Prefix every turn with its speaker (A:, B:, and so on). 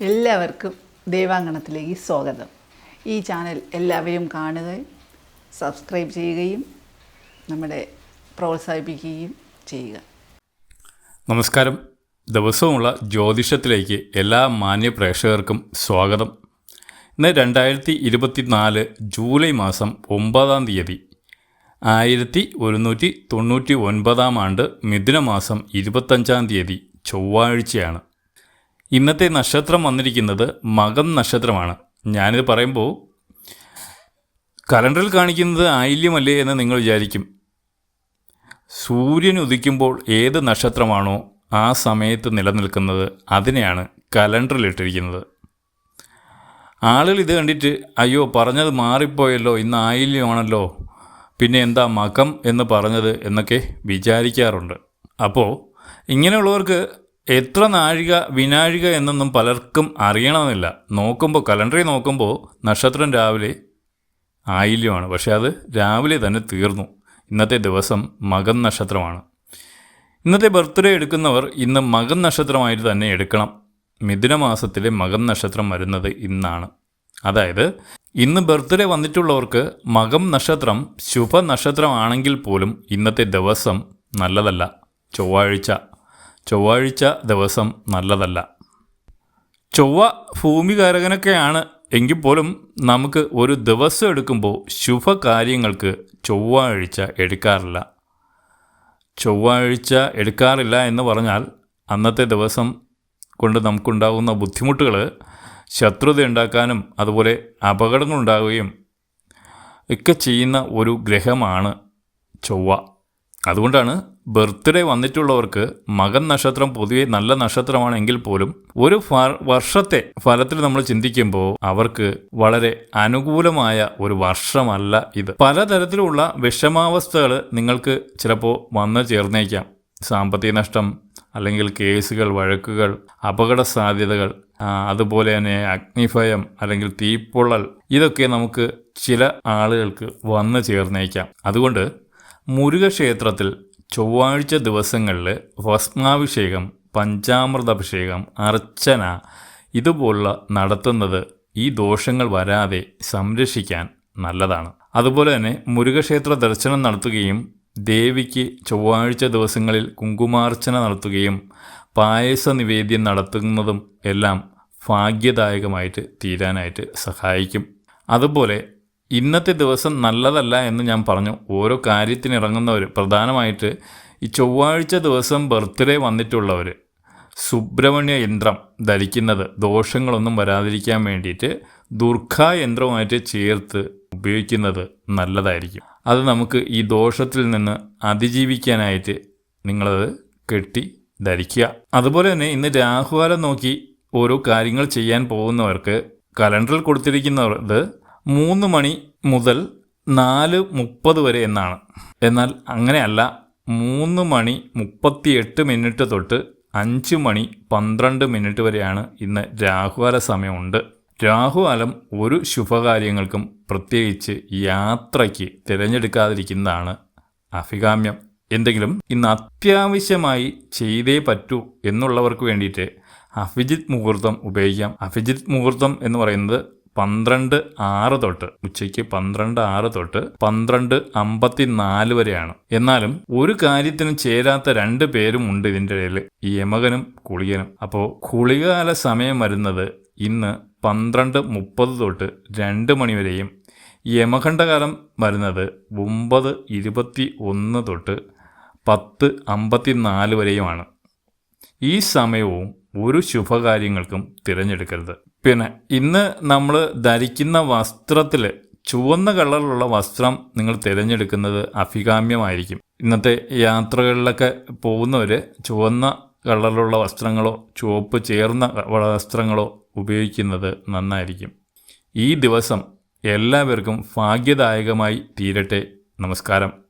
A: എല്ലാവർക്കും ദേവാങ്കണത്തിലേക്ക് സ്വാഗതം. ഈ ചാനൽ എല്ലാവരും കാണുകയും സബ്സ്ക്രൈബ് ചെയ്യുകയും നമ്മുടെ പ്രോത്സാഹിപ്പിക്കുകയും ചെയ്യുക.
B: നമസ്കാരം. ദിവസവുമുള്ള ജ്യോതിഷത്തിലേക്ക് എല്ലാ മാന്യ പ്രേക്ഷകർക്കും സ്വാഗതം. ഇന്ന് രണ്ടായിരത്തി ഇരുപത്തിനാല് ജൂലൈ മാസം ഒമ്പതാം തീയതി ആയിരത്തി ഒരുന്നൂറ്റി തൊണ്ണൂറ്റി ഒൻപതാം ആണ്ട് മിഥുനമാസം ഇരുപത്തഞ്ചാം തീയതി ചൊവ്വാഴ്ചയാണ്. ഇന്നത്തെ നക്ഷത്രം വന്നിരിക്കുന്നത് മകം നക്ഷത്രമാണ്. ഞാനിത് പറയുമ്പോൾ കലണ്ടറിൽ കാണിക്കുന്നത് ആയില്യമല്ലേ എന്ന് നിങ്ങൾ വിചാരിക്കും. സൂര്യൻ ഉദിക്കുമ്പോൾ ഏത് നക്ഷത്രമാണോ ആ സമയത്ത് നിലനിൽക്കുന്നത് അതിനെയാണ് കലണ്ടറിൽ ഇട്ടിരിക്കുന്നത്. ആളുകൾ ഇത് കണ്ടിട്ട് അയ്യോ പറഞ്ഞത് മാറിപ്പോയല്ലോ ഇന്ന് ആയില്യമാണല്ലോ പിന്നെ എന്താ മകം എന്ന് പറഞ്ഞത് എന്നൊക്കെ വിചാരിക്കാറുണ്ട്. അപ്പോൾ ഇങ്ങനെയുള്ളവർക്ക് എത്ര നാഴിക വിനാഴിക എന്നൊന്നും പലർക്കും അറിയണമെന്നില്ല. നോക്കുമ്പോൾ കലണ്ടറിൽ നോക്കുമ്പോൾ നക്ഷത്രം രാവിലെ ആയില്യമാണ്. പക്ഷേ അത് രാവിലെ തന്നെ തീർന്നു. ഇന്നത്തെ ദിവസം മകൻ നക്ഷത്രമാണ്. ഇന്നത്തെ ബർത്ത്ഡേ എടുക്കുന്നവർ ഇന്ന് മകൻ നക്ഷത്രമായിട്ട് തന്നെ എടുക്കണം. മിഥുന മാസത്തിലെ മകൻ നക്ഷത്രം വരുന്നത് ഇന്നാണ്. അതായത് ഇന്ന് ബർത്ത്ഡേ വന്നിട്ടുള്ളവർക്ക് മകം നക്ഷത്രം ശുഭ നക്ഷത്രമാണെങ്കിൽ പോലും ഇന്നത്തെ ദിവസം നല്ലതല്ല. ചൊവ്വാഴ്ച ചൊവ്വാഴ്ച ദിവസം നല്ലതല്ല. ചൊവ്വ ഭൂമികാരകനൊക്കെയാണ് എങ്കിൽ പോലും നമുക്ക് ഒരു ദിവസം എടുക്കുമ്പോൾ ശുഭകാര്യങ്ങൾക്ക് ചൊവ്വാഴ്ച എടുക്കാറില്ല. ചൊവ്വാഴ്ച എടുക്കാറില്ല എന്ന് പറഞ്ഞാൽ അന്നത്തെ ദിവസം കൊണ്ട് നമുക്കുണ്ടാകുന്ന ബുദ്ധിമുട്ടുകൾ ശത്രുത ഉണ്ടാക്കാനും അതുപോലെ അപകടങ്ങളുണ്ടാവുകയും ഒക്കെ ചെയ്യുന്ന ഒരു ഗ്രഹമാണ് ചൊവ്വ. അതുകൊണ്ടാണ് ബർത്ത്ഡേ വന്നിട്ടുള്ളവർക്ക് മകൻ നക്ഷത്രം പൊതുവെ നല്ല നക്ഷത്രമാണെങ്കിൽ പോലും ഒരു വർഷത്തെ ഫലത്തിൽ നമ്മൾ ചിന്തിക്കുമ്പോൾ അവർക്ക് വളരെ അനുകൂലമായ ഒരു വർഷമല്ല ഇത്. പലതരത്തിലുള്ള വിഷമാവസ്ഥകൾ നിങ്ങൾക്ക് ചിലപ്പോൾ വന്നു ചേർന്നേക്കാം. സാമ്പത്തിക നഷ്ടം അല്ലെങ്കിൽ കേസുകൾ വഴക്കുകൾ അപകട സാധ്യതകൾ അതുപോലെ തന്നെ അഗ്നിഭയം അല്ലെങ്കിൽ തീപ്പൊള്ളൽ ഇതൊക്കെ നമുക്ക് ചില ആളുകൾക്ക് വന്നു ചേർന്നേക്കാം. അതുകൊണ്ട് മുരുകക്ഷേത്രത്തിൽ ചൊവ്വാഴ്ച ദിവസങ്ങളിൽ ഭസ്മാഭിഷേകം പഞ്ചാമൃതാഭിഷേകം അർച്ചന ഇതുപോലുള്ള നടത്തുന്നത് ഈ ദോഷങ്ങൾ വരാതെ സംരക്ഷിക്കാൻ നല്ലതാണ്. അതുപോലെ തന്നെ മുരുകക്ഷേത്ര ദർശനം നടത്തുകയും ദേവിക്ക് ചൊവ്വാഴ്ച ദിവസങ്ങളിൽ കുങ്കുമാർച്ചന നടത്തുകയും പായസ നിവേദ്യം നടത്തുന്നതും എല്ലാം ഭാഗ്യദായകമായിട്ട് തീരാനായിട്ട് സഹായിക്കും. അതുപോലെ ഇന്നത്തെ ദിവസം നല്ലതല്ല എന്ന് ഞാൻ പറഞ്ഞു. ഓരോ കാര്യത്തിന് ഇറങ്ങുന്നവർ പ്രധാനമായിട്ട് ഈ ചൊവ്വാഴ്ച ദിവസം ബർത്ത്ഡേ വന്നിട്ടുള്ളവർ സുബ്രഹ്മണ്യ യന്ത്രം ധരിക്കുന്നത് ദോഷങ്ങളൊന്നും വരാതിരിക്കാൻ വേണ്ടിയിട്ട് ദുർഗ യന്ത്രവുമായിട്ട് ചേർത്ത് ഉപയോഗിക്കുന്നത് നല്ലതായിരിക്കും. അത് നമുക്ക് ഈ ദോഷത്തിൽ നിന്ന് അതിജീവിക്കാനായിട്ട് നിങ്ങളത് കെട്ടി ധരിക്കുക. അതുപോലെ തന്നെ ഇന്ന് രാഹുകാലം നോക്കി ഓരോ കാര്യങ്ങൾ ചെയ്യാൻ പോകുന്നവർക്ക് കലണ്ടറിൽ കൊടുത്തിരിക്കുന്നത് മൂന്ന് മണി മുതൽ നാല് മുപ്പത് വരെ എന്നാണ്. എന്നാൽ അങ്ങനെയല്ല മൂന്ന് മണി മുപ്പത്തിയെട്ട് മിനിറ്റ് തൊട്ട് അഞ്ച് മണി പന്ത്രണ്ട് മിനിറ്റ് വരെയാണ് ഇന്ന് രാഹുകാല സമയമുണ്ട്. രാഹുകാലം ഒരു ശുഭകാര്യങ്ങൾക്കും പ്രത്യേകിച്ച് യാത്രയ്ക്ക് തിരഞ്ഞെടുക്കാതിരിക്കുന്നതാണ് അഭികാമ്യം. എന്തെങ്കിലും ഇന്ന് അത്യാവശ്യമായി ചെയ്തേ പറ്റൂ എന്നുള്ളവർക്ക് വേണ്ടിയിട്ട് അഭിജിത് മുഹൂർത്തം ഉപയോഗിക്കാം. അഭിജിത് മുഹൂർത്തം എന്ന് പറയുന്നത് പന്ത്രണ്ട് ആറ് തൊട്ട് ഉച്ചയ്ക്ക് പന്ത്രണ്ട് ആറ് തൊട്ട് പന്ത്രണ്ട് അമ്പത്തി നാല് വരെയാണ്. എന്നാലും ഒരു കാര്യത്തിനും ചേരാത്ത രണ്ട് പേരും ഉണ്ട് ഇതിന്റെ ഇടയിൽ ഈ യമകനും കുളികനും. അപ്പോൾ കുളികാല സമയം വരുന്നത് ഇന്ന് പന്ത്രണ്ട് മുപ്പത് തൊട്ട് രണ്ട് മണിവരെയും യമഖണ്ഡകാലം വരുന്നത് ഒമ്പത് ഇരുപത്തി ഒന്ന് തൊട്ട് പത്ത് അമ്പത്തി നാല് വരെയുമാണ്. ഈ സമയവും ഒരു ശുഭകാര്യങ്ങൾക്കും തിരഞ്ഞെടുക്കരുത്. പിന്നെ ഇന്ന് നമ്മൾ ധരിക്കുന്ന വസ്ത്രത്തിൽ ചുവന്ന കളറിലുള്ള വസ്ത്രം നിങ്ങൾ തിരഞ്ഞെടുക്കുന്നത് അഭികാമ്യമായിരിക്കും. ഇന്നത്തെ യാത്രകളിലൊക്കെ പോകുന്നവർ ചുവന്ന കളറിലുള്ള വസ്ത്രങ്ങളോ ചുവപ്പ് ചേർന്ന വസ്ത്രങ്ങളോ ഉപയോഗിക്കുന്നത് നന്നായിരിക്കും. ഈ ദിവസം എല്ലാവർക്കും ഭാഗ്യദായകമായി തീരട്ടെ. നമസ്കാരം.